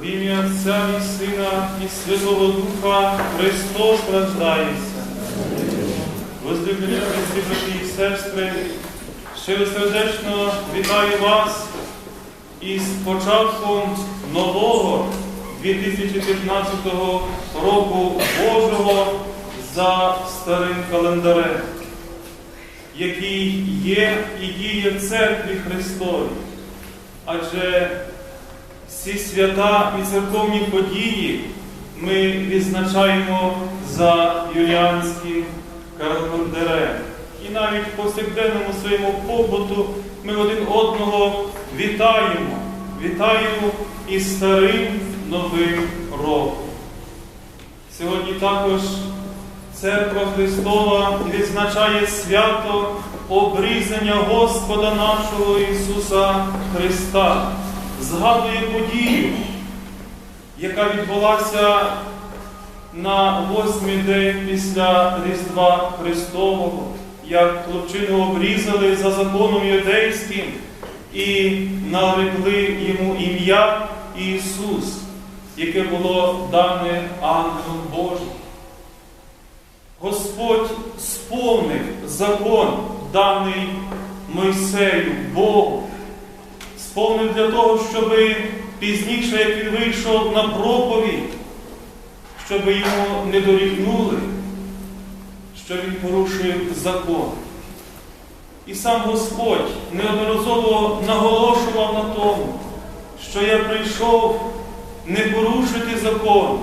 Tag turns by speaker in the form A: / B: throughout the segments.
A: В ім'я Отця і Сина і Святого Духа Христос рождається. Возлюблені брати і сестри, щиро сердечно вітаю вас із початком нового 2015 року Божого за старим календарем, який є і діє в церкві Христовій. Адже всі свята і церковні події ми відзначаємо за юліанським календарем. І навіть в повсякденному своєму побуту ми один одного вітаємо. Вітаємо із старим новим роком. Сьогодні також Церква Христова відзначає свято обрізання Господа нашого Ісуса Христа, згадує подію, яка відбулася на восьмий день після Різдва Христового, як хлопчину обрізали за законом юдейським і нарекли йому ім'я Ісус, яке було дане ангелом Божим. Господь сповнив закон, даний Мойсею, Богу, сповнив для того, щоб пізніше, як він вийшов на проповідь, щоб йому не дорікнули, що він порушив закон. І сам Господь неодноразово наголошував на тому, що я прийшов не порушити закон,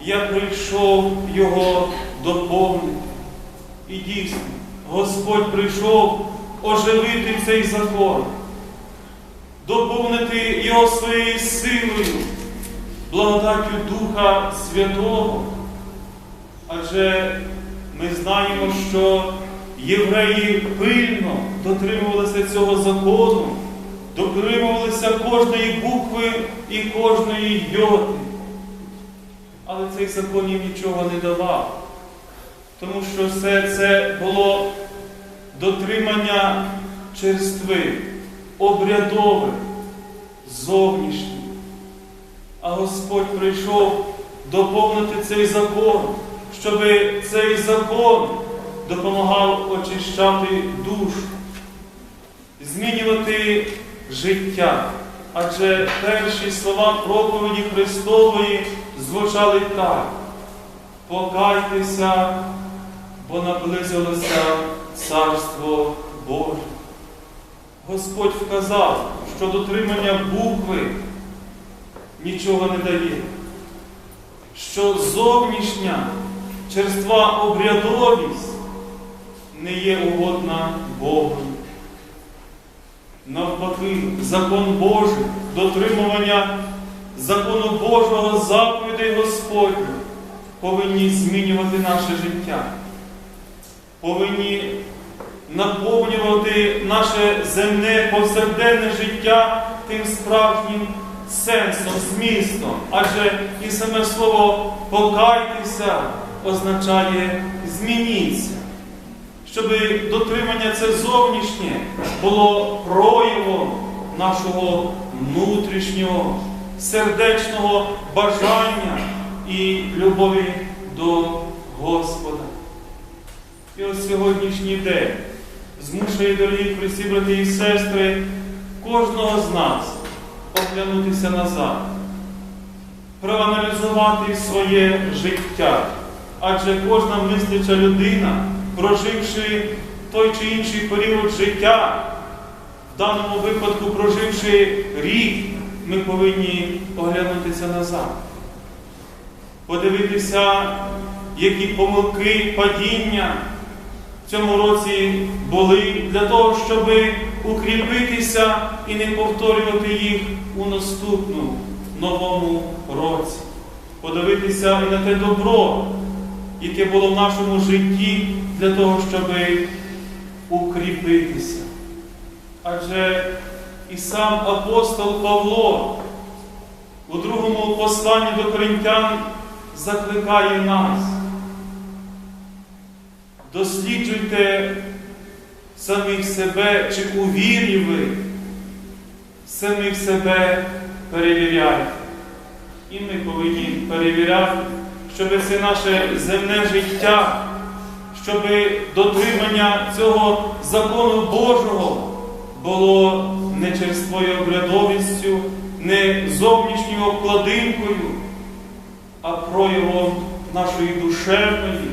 A: я прийшов його доповнити. І дійсно, Господь прийшов оживити цей закон, доповнити його своєю силою, благодаттю Духа Святого. Адже ми знаємо, що євреї пильно дотримувалися цього закону, дотримувалися кожної букви і кожної йоти. Але цей закон їм нічого не давав, тому що все це було дотримання черстви, обрядове, зовнішнє. А Господь прийшов доповнити цей закон, щоб цей закон допомагав очищати душу, змінювати життя. Адже перші слова проповіді Христової звучали так. Покайтеся, бо наблизилося Царство Боже. Господь вказав, що дотримання букви нічого не дає, що зовнішня черства обрядовість не є угодна Богу. Навпаки, закон Божий, дотримування закону Божого заповідей Господніх повинні змінювати наше життя, повинні наповнювати наше земне повсякденне життя тим справжнім сенсом, змістом. Адже і саме слово покайтеся означає змініться. Щоб дотримання це зовнішнє було проявом нашого внутрішнього, сердечного бажання і любові до Господа. І ось сьогоднішній день змушує, дорогі Христі, брати і сестри, кожного з нас оглянутися назад, проаналізувати своє життя. Адже кожна мисляча людина, проживши той чи інший період життя, в даному випадку проживши рік, ми повинні оглянутися назад, подивитися, які помилки, падіння цьому році були для того, щоб укріпитися і не повторювати їх у наступному новому році. Подивитися і на те добро, яке було в нашому житті для того, щоб укріпитися. Адже і сам апостол Павло у другому посланні до коринтян закликає нас. Досліджуйте самих себе, чи у вірі ви, самих себе перевіряйте. І ми повинні перевіряти, щоб це наше земне життя, щоб дотримання цього закону Божого було не черствою обрядовістю, не зовнішньою обкладинкою, а проявом нашої душевної,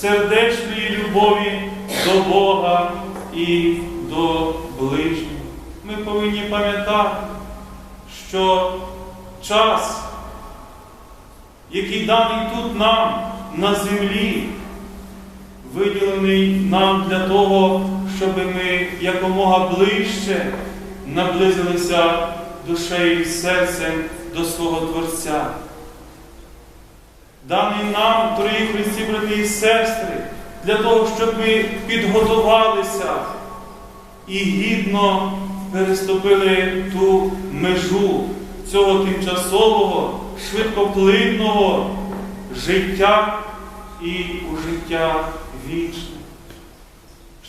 A: сердечної любові до Бога і до ближнього. Ми повинні пам'ятати, що час, який даний тут нам на землі, виділений нам для того, щоб ми якомога ближче наблизилися душею і серцем до свого Творця. Даний нам, дорогі Христі, брати і сестри, для того, щоб ми підготувалися і гідно переступили ту межу цього тимчасового, швидкоплинного життя і у життя вічне.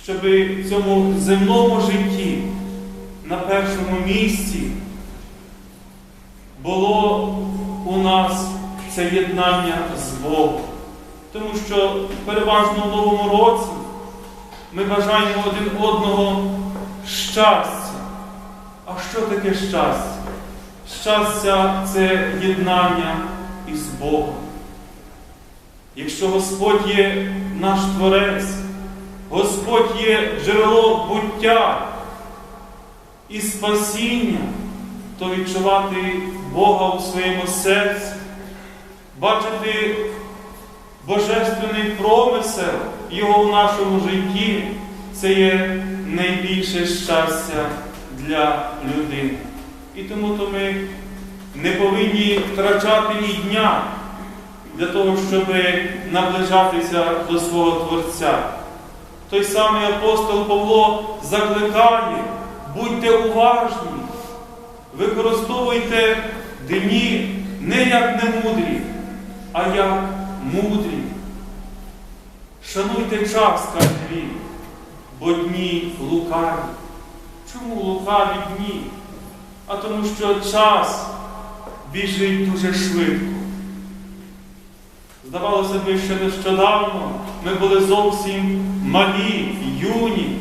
A: Щоб в цьому земному житті на першому місці було у нас це єднання з Богом. Тому що переважно в новому році ми бажаємо один одного щастя. А що таке щастя? Щастя це єднання із Богом. Якщо Господь є наш Творець, Господь є джерело буття і спасіння, то відчувати Бога у своєму серці, бачити божественний промисел Його в нашому житті, це є найбільше щастя для людини. І тому то ми не повинні втрачати і дня для того, щоб наближатися до свого Творця. Той самий апостол Павло закликає, будьте уважні, використовуйте дні не як немудрі, а як мудрі. Шануйте час, каже він, бо дні лукаві. Чому лукаві дні? А тому що час біжить дуже швидко. Здавалося б, що нещодавно ми були зовсім малі, юні,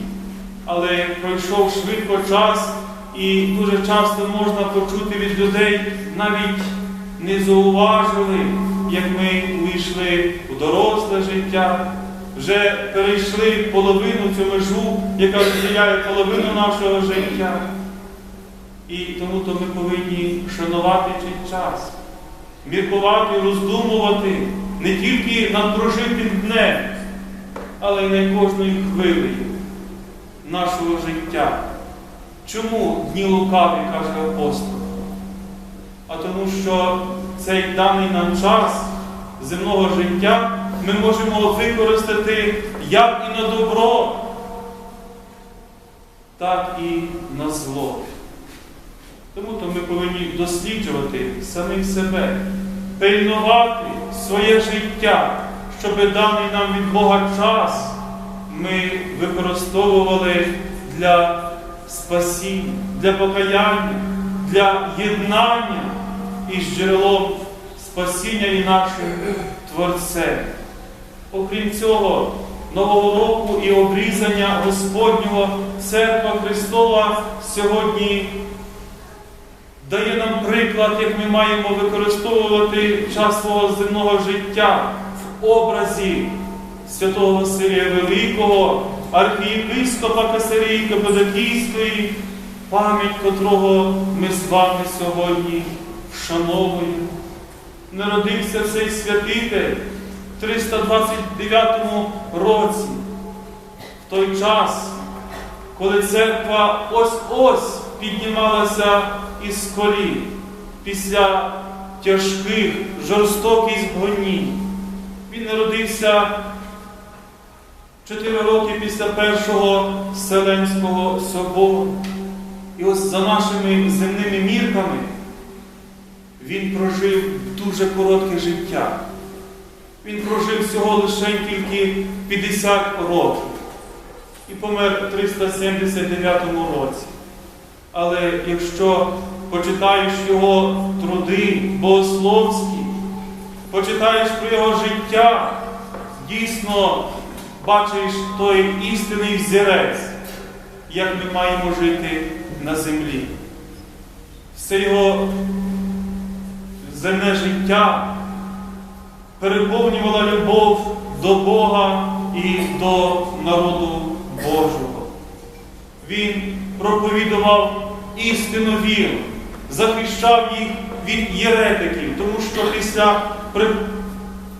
A: але пройшов швидко час, і дуже часто можна почути від людей, навіть не зауважили, як ми увійшли у доросле життя, вже перейшли половину цю межу, яка розділяє половину нашого життя. І тому то ми повинні шанувати цей час, міркувати, роздумувати не тільки над прожитим днем, але й над кожною хвилею нашого життя. Чому дні лукаві, каже апостол? А тому, що цей даний нам час земного життя ми можемо використати як і на добро, так і на зло. Тому то ми повинні досліджувати самих себе, пильнувати своє життя, щоб даний нам від Бога час ми використовували для спасіння, для покаяння, для єднання із джерелом спасіння і нашим Творцем. Окрім цього, Нового року і обрізання Господнього Церква Христова сьогодні дає нам приклад, як ми маємо використовувати час свого земного життя в образі святого Василія Великого, архієпископа Касарії Каподокійської, пам'ять котрого ми з вами сьогодні вшановуємо. Народився цей святитель в 329 році, в той час, коли церква ось-ось піднімалася із колін після тяжких, жорстоких гонінь. Він народився чотири роки після Першого Вселенського собору. І ось за нашими земними мірками він прожив дуже коротке життя. Він прожив всього лише тільки 50 років і помер у 379 році. Але якщо почитаєш його труди богословські, почитаєш про його життя, дійсно бачиш той істинний взірець, як ми маємо жити на землі. Все його земне життя переповнювала любов до Бога і до народу Божого. Він проповідував істину віру, захищав їх від єретиків, тому що після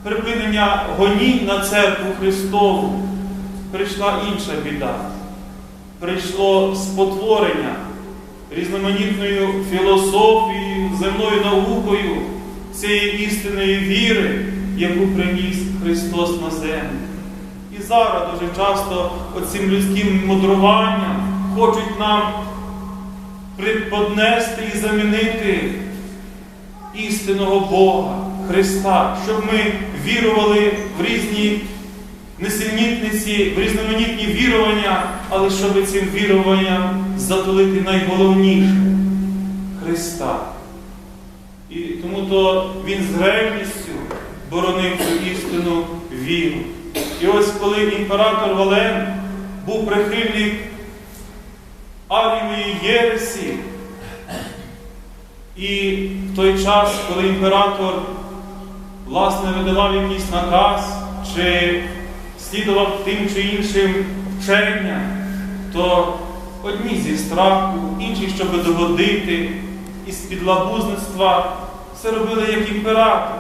A: припинення гонінь на церкву Христову прийшла інша біда. Прийшло спотворення різноманітною філософією, земною наукою цієї істинної віри, яку приніс Христос на землю. І зараз дуже часто оцим людським мудруванням хочуть нам приподнести і замінити істинного Бога, Христа, щоб ми вірували в різні несенітниці, в різноманітні вірування, але щоб цим віруванням затулити найголовніше Христа. То він з ревністю боронив цю істину віру. І ось коли імператор Вален був прихильник Арієвої Єресі, і в той час, коли імператор власне видавав якийсь наказ чи слідував тим чи іншим вченням, то одні зі страху, інші, щоб догодити, із підлабузництва все робили як імператор.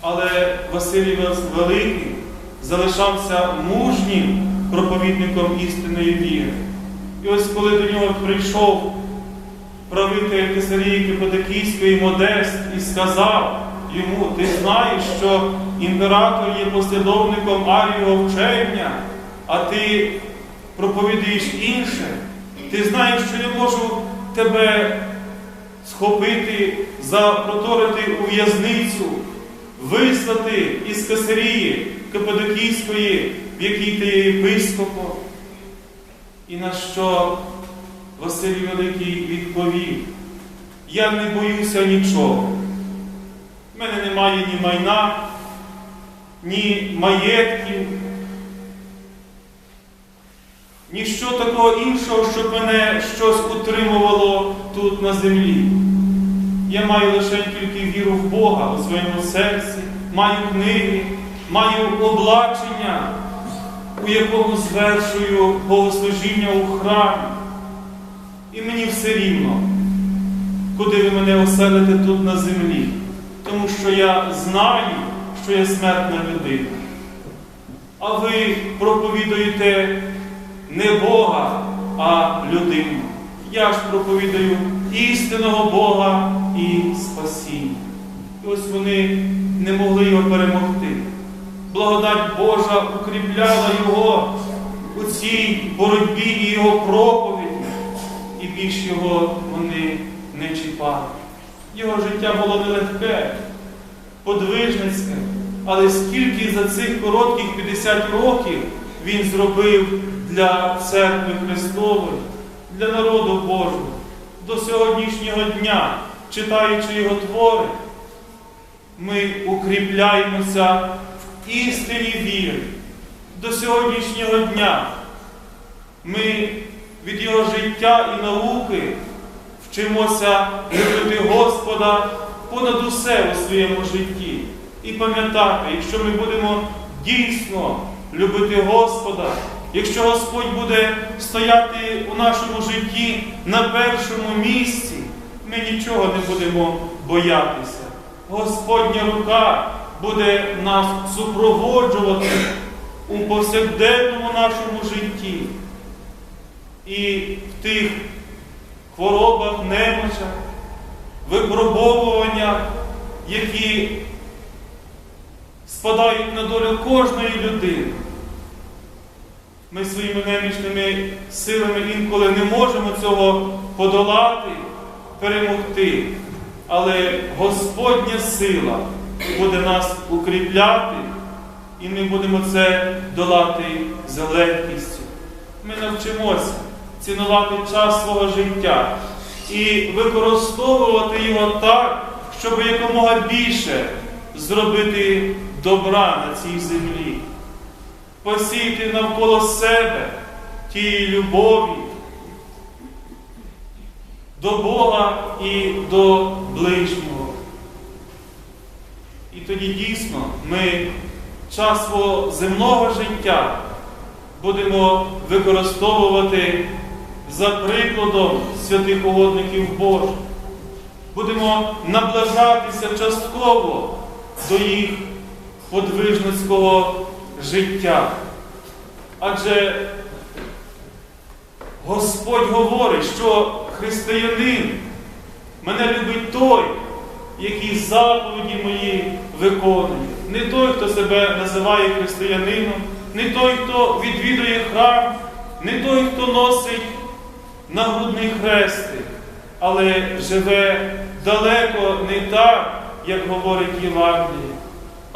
A: Але Василій Великий залишався мужнім проповідником істинної віри. І ось коли до нього прийшов правитель Кесарії Кипотокійської Модест і сказав йому, ти знаєш, що імператор є послідовником Арієвого вчення, а ти проповідуєш інше. Ти знаєш, що я можу тебе схопити, запроторити у в'язницю, вислати із Кесарії Каппадокійської, в якій ти є єпископом. І на що Василій Великий відповів, я не боюся нічого. В мене немає ні майна, ні маєтків, ніщо такого іншого, щоб мене щось утримувало тут на землі. Я маю лише тільки віру в Бога у своєму серці, маю книги, маю облачення, у якому звершую богослужіння у храмі. І мені все рівно, куди ви мене оселите тут на землі, тому що я знаю, що я смертна людина. А ви проповідуєте не Бога, а людину. Я ж проповідую істинного Бога і спасіння. І ось вони не могли його перемогти. Благодать Божа укріпляла його у цій боротьбі і його проповіді, і більш його вони не чіпали. Його життя було нелегке, подвижницьке, але скільки за цих коротких 50 років він зробив для церкви Христової, для народу Божого, до сьогоднішнього дня, читаючи його твори, ми укріпляємося в істині віри. До сьогоднішнього дня ми від його життя і науки вчимося любити Господа понад усе у своєму житті. І пам'ятати, якщо ми будемо дійсно любити Господа, якщо Господь буде стояти у нашому житті на першому місці, ми нічого не будемо боятися. Господня рука буде нас супроводжувати у повсякденному нашому житті. І в тих хворобах, немочах, випробовуваннях, які спадають на долю кожної людини. Ми своїми немічними силами інколи не можемо цього подолати, перемогти. Але Господня сила буде нас укріпляти, і ми будемо це долати з легкістю. Ми навчимося цінувати час свого життя, і використовувати його так, щоб якомога більше зробити добра на цій землі, посіяти навколо себе тієї любові до Бога і до ближнього. І тоді дійсно ми час свого земного життя будемо використовувати за прикладом святих угодників Божих. Будемо наближатися частково до їх подвижницького життя. Адже Господь говорить, що християнин мене любить той, який заповіді мої виконує. Не той, хто себе називає християнином, не той, хто відвідує храм, не той, хто носить нагрудний хрестик, але живе далеко не так, як говорить Євангеліє,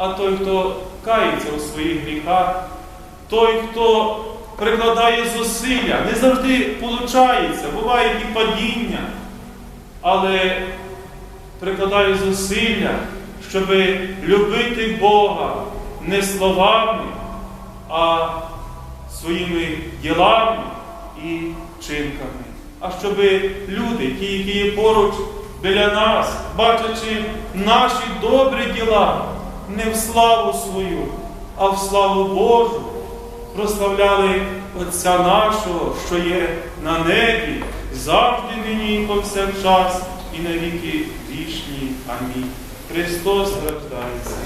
A: а той, хто кається у своїх гріхах, той, хто прикладає зусилля, не завжди виходить, бувають і падіння, але прикладає зусилля, щоб любити Бога не словами, а своїми ділами і вчинками. А щоб люди, ті, які є поруч біля нас, бачачи наші добрі діла, не в славу свою, а в славу Божу, прославляли Отця нашого, що є на небі, завжди нині і повсякчас, і на віки вічні. Амінь. Христос рождається.